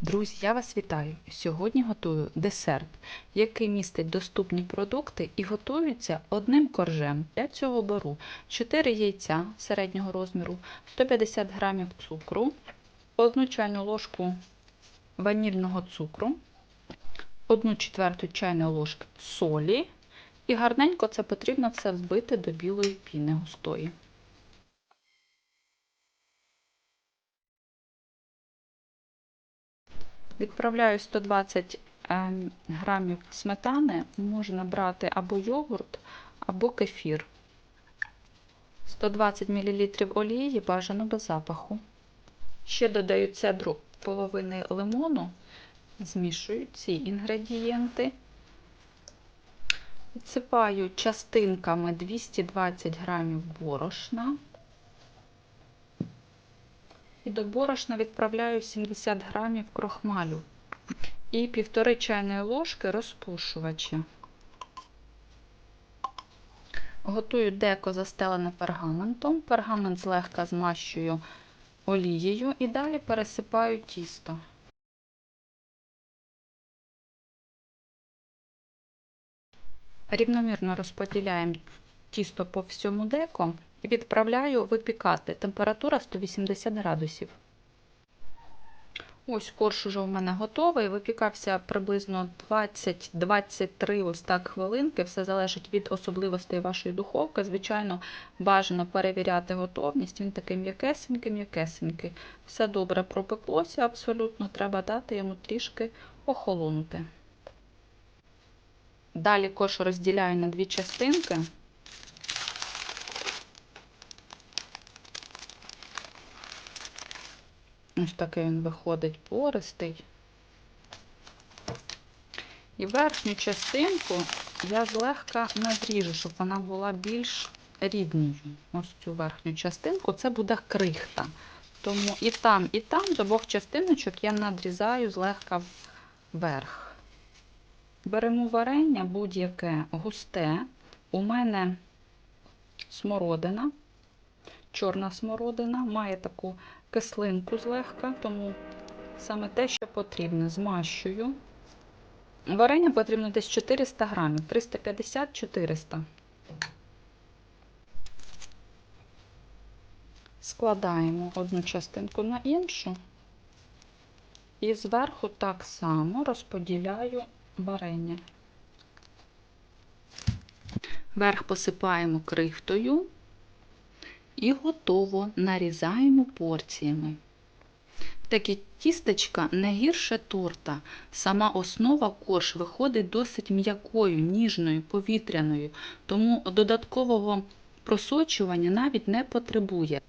Друзі, я вас вітаю! Сьогодні готую десерт, який містить доступні продукти і готується одним коржем. Для цього беру 4 яйця середнього розміру, 150 г цукру, 1 чайну ложку ванільного цукру, 1 четверту чайної ложки солі і гарненько це потрібно все взбити до білої піни густої. Відправляю 120 ем, грамів сметани, можна брати або йогурт, або кефір. 120 мл олії бажано без запаху. Ще додаю цедру половини лимону, змішую ці інгредієнти. Відсипаю частинками 220 грамів борошна. І до борошна відправляю 70 грамів крохмалю і півтори чайної ложки розпушувача. Готую деко застелене пергаментом. Пергамент злегка змащую олією і далі пересипаю тісто. Рівномірно розподіляємо тісто по всьому деко і відправляю випікати. Температура 180 градусів. Ось корж уже у мене готовий. Випікався приблизно 20-23 ось так хвилинки. Все залежить від особливостей вашої духовки. Звичайно, бажано перевіряти готовність. Він такий м'якесенький, м'якесенький. Все добре пропеклося, абсолютно, треба дати йому трішки охолонути. Далі кош розділяю на дві частинки. Ось такий він виходить пористий. І верхню частинку я злегка надріжу, щоб вона була більш рідною. Ось цю верхню частинку це буде крихта. Тому і там, і там з обох частиночок я надрізаю злегка вверх. Беремо варення будь-яке густе. У мене смородина, чорна смородина, має таку кислинку злегка, тому саме те, що потрібно, змащую. Варення потрібно десь 400 грамів, 350-400. Складаємо одну частинку на іншу. І зверху так само розподіляю варення. Верх посипаємо крихтою і готово нарізаємо порціями. Таке тістечка не гірше торта. Сама основа корж виходить досить м'якою, ніжною, повітряною, тому додаткового просочування навіть не потребує.